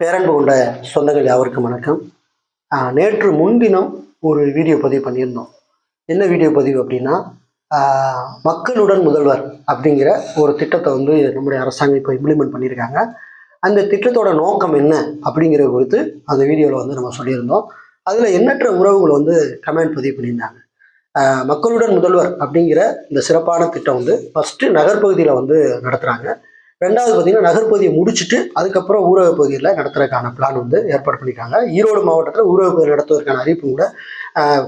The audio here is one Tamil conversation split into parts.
பேரன்பு கொண்ட சொந்தங்கள் யாவருக்கும் வணக்கம். நேற்று முன்தினம் ஒரு வீடியோ பதிவு பண்ணியிருந்தோம். என்ன வீடியோ பதிவு அப்படின்னா மக்களுடன் முதல்வர் அப்படிங்கிற ஒரு திட்டத்தை வந்து நம்முடைய அரசாங்கம் இப்போ இம்ப்ளிமெண்ட் பண்ணியிருக்காங்க. அந்த திட்டத்தோட நோக்கம் என்ன அப்படிங்கிற குறித்து அந்த வீடியோவில் வந்து நம்ம சொல்லியிருந்தோம். அதில் எண்ணற்ற உறவுகள் வந்து கமெண்ட் பதிவு பண்ணியிருந்தாங்க. மக்களுடன் முதல்வர் அப்படிங்கிற இந்த சிறப்பான திட்டம் வந்து ஃபஸ்ட்டு நகர்ப்பகுதியில் வந்து நடத்துகிறாங்க ரெண்டாவது பார்த்தீங்கன்னா நகர்ப்பகுதியை முடிச்சுட்டு அதுக்கப்புறம் ஊரக பகுதியில் நடத்துறதுக்கான பிளான் வந்து ஏற்பாடு பண்ணியிருக்காங்க. ஈரோடு மாவட்டத்தில் ஊரக பகுதியில் நடத்துவதற்கான அறிவிப்பு கூட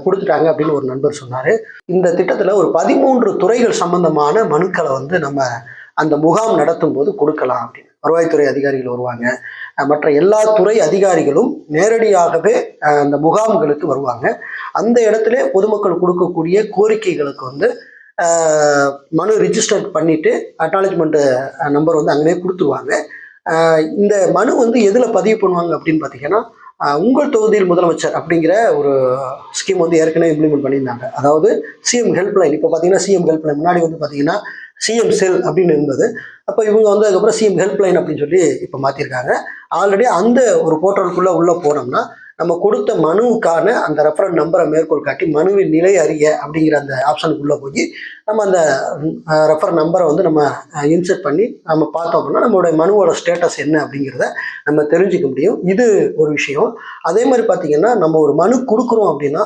கொடுத்துட்டாங்க அப்படின்னு ஒரு நண்பர் சொன்னார். இந்த திட்டத்தில் ஒரு பதிமூன்று துறைகள் சம்பந்தமான மனுக்களை வந்து நம்ம அந்த முகாம் நடத்தும் போது கொடுக்கலாம் அப்படின்னு. வருவாய்த்துறை அதிகாரிகள் வருவாங்க. மற்ற எல்லா துறை அதிகாரிகளும் நேரடியாகவே அந்த முகாம்களுக்கு வருவாங்க. அந்த இடத்துல பொதுமக்கள் கொடுக்கக்கூடிய கோரிக்கைகளுக்கு வந்து மனு ரிஜிஸ்டர் பண்ணிவிட்டு அக்னாலஜ்மெண்ட்டு நம்பர் வந்து அங்கேயே கொடுத்துருவாங்க. இந்த மனு வந்து எதில் பதிவு பண்ணுவாங்க அப்படின்னு பார்த்தீங்கன்னா உங்கள் தொகுதியில் முதலமைச்சர் அப்படிங்கிற ஒரு ஸ்கீம் வந்து ஏற்கனவே இம்ப்ளிமெண்ட் பண்ணியிருந்தாங்க. அதாவது சிஎம் ஹெல்ப்லைன் இப்போ பார்த்தீங்கன்னா சிஎம் ஹெல்ப்லைன் முன்னாடி வந்து பார்த்தீங்கன்னா சிஎம் செல் அப்படின்னு இருந்தது. அப்போ இவங்க வந்து அதுக்கப்புறம் சிஎம் ஹெல்ப்லைன் அப்படின்னு சொல்லி இப்போ மாற்றிருக்காங்க ஆல்ரெடி அந்த ஒரு போர்ட்டலுக்குள்ளே உள்ளே போனோம்னா நம்ம கொடுத்த மனுவுக்கான அந்த ரெஃபரன் நம்பரை மேற்கோள் காட்டி மனுவின் நிலை அறிய அப்படிங்கிற அந்த ஆப்ஷனுக்குள்ளே போய் நம்ம அந்த ரெஃபர் நம்பரை வந்து நம்ம இன்சர்ட் பண்ணி நம்ம பார்த்தோம் அப்படின்னா நம்மளுடைய மனுவோட ஸ்டேட்டஸ் என்ன அப்படிங்கிறத நம்ம தெரிஞ்சுக்க முடியும். இது ஒரு விஷயம். அதே மாதிரி பார்த்தீங்கன்னா நம்ம ஒரு மனு கொடுக்குறோம் அப்படின்னா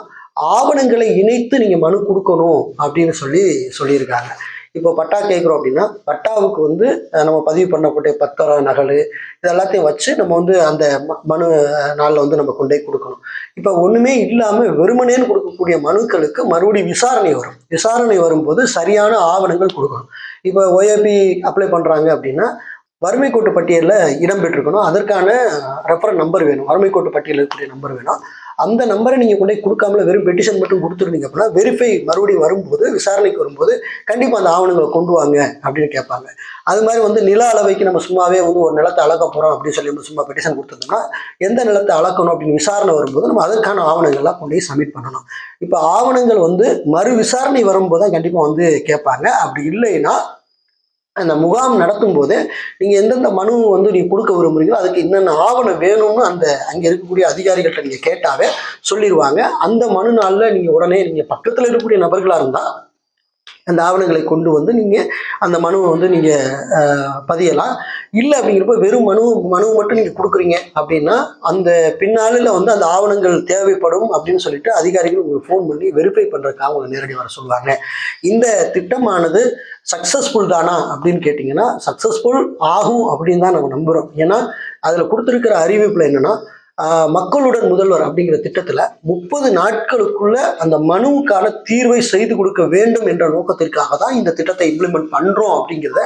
ஆவணங்களை இணைத்து நீங்கள் மனு கொடுக்கணும் அப்படின்னு சொல்லி சொல்லியிருக்காங்க. இப்போ பட்டா கேட்குறோம் அப்படின்னா பட்டாவுக்கு வந்து நம்ம பதிவு பண்ணக்கூடிய பத்திர நகல் இது எல்லாத்தையும் வச்சு நம்ம வந்து அந்த ம- மனு நாளில் வந்து நம்ம கொண்டு போய் கொடுக்கணும். இப்போ ஒன்றுமே இல்லாமல் வெறுமனேன்னு கொடுக்கக்கூடிய மனுக்களுக்கு மறுபடியும் விசாரணை வரும். விசாரணை வரும்போது சரியான ஆவணங்கள் கொடுக்கணும். இப்போ ஓஏபி அப்ளை பண்ணுறாங்க அப்படின்னா வறுமை கோட்டு பட்டியலில் இடம்பெற்றிருக்கணும் அதற்கான ரெஃபரன் நம்பர் வேணும். வறுமை கோட்டு பட்டியலில் இருக்கக்கூடிய நம்பர் வேணும். அந்த நம்பரை நீங்கள் கொண்டு போய் கொடுக்காமல வெறும் பெட்டிஷன் மட்டும் கொடுத்துருந்தீங்க அப்படின்னா வெரிஃபை மறுபடியும் வரும்போது விசாரணைக்கு வரும்போது கண்டிப்பாக அந்த ஆவணங்களை கொண்டு வாங்க அப்படின்னு கேட்பாங்க. அது மாதிரி வந்து நில அளவைக்கு நம்ம சும்மாவே வந்து ஒரு நிலத்தை அளக்க போகிறோம் அப்படின்னு சொல்லி நம்ம சும்மா பெட்டிஷன் கொடுத்துருந்தோம்னா எந்த நிலத்தை அளக்கணும் அப்படின்னு விசாரணை வரும்போது நம்ம அதற்கான ஆவணங்கள்லாம் கொண்டு போய் சப்மிட் பண்ணணும். இப்போ ஆவணங்கள் வந்து மறு விசாரணை வரும்போது தான் கண்டிப்பாக வந்து கேட்பாங்க. அப்படி இல்லைன்னா அந்த முகாம் நடத்தும் போது நீங்கள் எந்தெந்த மனு வந்து நீங்கள் கொடுக்க விரும்புறீங்களோ அதுக்கு என்னென்ன ஆவணம் வேணும்னு அந்த அங்கே இருக்கக்கூடிய அதிகாரிகள்கிட்ட நீங்கள் கேட்டாவே சொல்லிடுவாங்க அந்த மனு நாளில் நீங்கள் உடனே நீங்கள் பக்கத்தில் இருக்கக்கூடிய நபர்களாக இருந்தால் அந்த ஆவணங்களை கொண்டு வந்து நீங்கள் அந்த மனுவை வந்து நீங்கள் பதியலாம். இல்லை அப்படிங்கிறப்ப வெறும் மனு மனுவை மட்டும் நீங்கள் கொடுக்குறீங்க அப்படின்னா அந்த பின்னாளில் வந்து அந்த ஆவணங்கள் தேவைப்படும் அப்படின்னு சொல்லிட்டு அதிகாரிகள் உங்களுக்கு ஃபோன் பண்ணி வெரிஃபை பண்ணுறதுக்காக உங்களை நேரடி வர சொல்லுவாங்க. இந்த திட்டமானது சக்ஸஸ்ஃபுல் தானா அப்படின்னு கேட்டிங்கன்னா சக்ஸஸ்ஃபுல் ஆகும் அப்படின்னு தான் நம்ம நம்புகிறோம் ஏன்னா அதில் கொடுத்துருக்கிற அறிவிப்பில் என்னென்னா மக்களுடன் முதல்வர் அப்படிங்கிற திட்டத்தில் முப்பது நாட்களுக்குள்ள அந்த மனுவுக்கான தீர்வை செய்து கொடுக்க வேண்டும் என்ற நோக்கத்திற்காக தான் இந்த திட்டத்தை இம்ப்ளிமெண்ட் பண்ணுறோம் அப்படிங்கிறத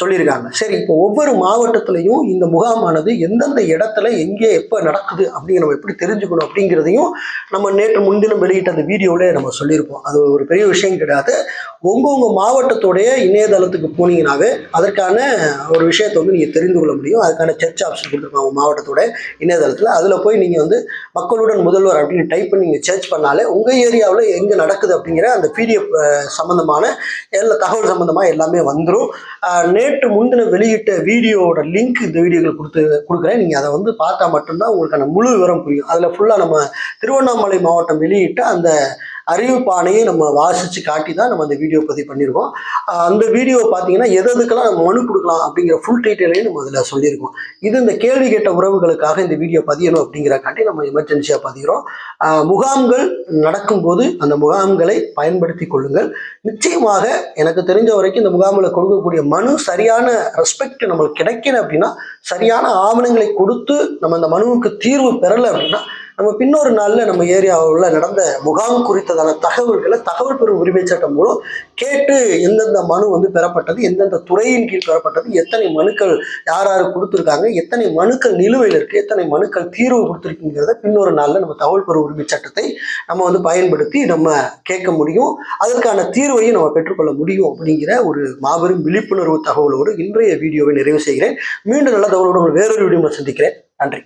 சொல்லியிருக்காங்க. சரி இப்போ ஒவ்வொரு மாவட்டத்திலையும் இந்த முகாமானது எந்தெந்த இடத்துல எங்கே எப்போ நடக்குது அப்படிங்கிற நம்ம எப்படி தெரிஞ்சுக்கணும் அப்படிங்கிறதையும் நம்ம நேற்று முன்தினம் வெளியிட்ட அந்த வீடியோவில் நம்ம சொல்லியிருப்போம். அது ஒரு பெரிய விஷயம் கிடையாது. உங்கவுங்க மாவட்டத்துடைய இணையதளத்துக்கு போனீங்கன்னாவே அதற்கான ஒரு விஷயத்தை வந்து நீங்கள் தெரிந்து கொள்ள முடியும். அதுக்கான சர்ச் ஆப்ஷன் கொடுத்துருப்பாங்க மாவட்டத்தோட இணையதளத்தில். அதில் போய் நீங்கள் வந்து மக்களுடன் முதல்வர் அப்படின்னு டைப் பண்ணி நீங்கள் சர்ச் பண்ணாலே உங்கள் ஏரியாவில் எங்கே நடக்குது அப்படிங்கிற அந்த பிடிஎஃப் சம்மந்தமான எல்லா தகவல் சம்மந்தமாக எல்லாமே வந்துடும் நேற்று முன்தின வெளியிட்ட வீடியோவோட லிங்க் இந்த வீடியோவில் கொடுத்து கொடுக்குறேன். நீங்கள் அதை வந்து பார்த்தா மட்டும்தான் உங்களுக்கான முழு விவரம் புரியும். அதில் ஃபுல்லாக நம்ம திருவண்ணாமலை மாவட்டம் வெளியிட்ட அந்த அறிவிப்பானையை நம்ம வாசித்து காட்டி தான் நம்ம அந்த வீடியோ பதிவு பண்ணியிருக்கோம் அந்த வீடியோ பார்த்தீங்கன்னா எது எதுக்கெல்லாம் நம்ம மனு கொடுக்கலாம் அப்படிங்கிற ஃபுல் டீட்டெயிலையும் நம்ம அதில் சொல்லியிருக்கோம். இது இந்த கேள்வி கேட்ட உறவுகளுக்காக இந்த வீடியோ பதியணும் அப்படிங்கிறக்காண்டி நம்ம எமர்ஜென்சியாக பதிகிறோம். முகாம்கள் நடக்கும்போது அந்த முகாம்களை பயன்படுத்தி கொள்ளுங்கள். நிச்சயமாக எனக்கு தெரிஞ்ச வரைக்கும் இந்த முகாமில் கொடுக்கக்கூடிய மனு சரியான ரெஸ்பெக்ட் நம்மளுக்கு கிடைக்கல அப்படின்னா சரியான ஆவணங்களை கொடுத்து நம்ம அந்த மனுவுக்கு தீர்வு பெறலை அப்படின்னா நம்ம பின்னொரு நாளில் நம்ம ஏரியாவில் நடந்த முகாம் குறித்ததான தகவல்களை தகவல் பெறும் உரிமை சட்டம் மூலம் கேட்டு எந்தெந்த மனு வந்து பெறப்பட்டது எந்தெந்த துறையின் கீழ் பெறப்பட்டது எத்தனை மனுக்கள் யார் யார் கொடுத்துருக்காங்க எத்தனை மனுக்கள் நிலுவையில் இருக்குது எத்தனை மனுக்கள் தீர்வு கொடுத்துருக்குங்கிறத பின்னொரு நாளில் நம்ம தகவல் பெறும் உரிமை சட்டத்தை நம்ம வந்து பயன்படுத்தி நம்ம கேட்க முடியும். அதற்கான தீர்வையும் நம்ம பெற்றுக்கொள்ள முடியும் அப்படிங்கிற ஒரு மாபெரும் விழிப்புணர்வு தகவலோடு இன்றைய வீடியோவை நிறைவு செய்கிறேன். மீண்டும் நல்ல தகவலோடு வேறொரு வீடியோவில் சந்திக்கிறேன். நன்றி.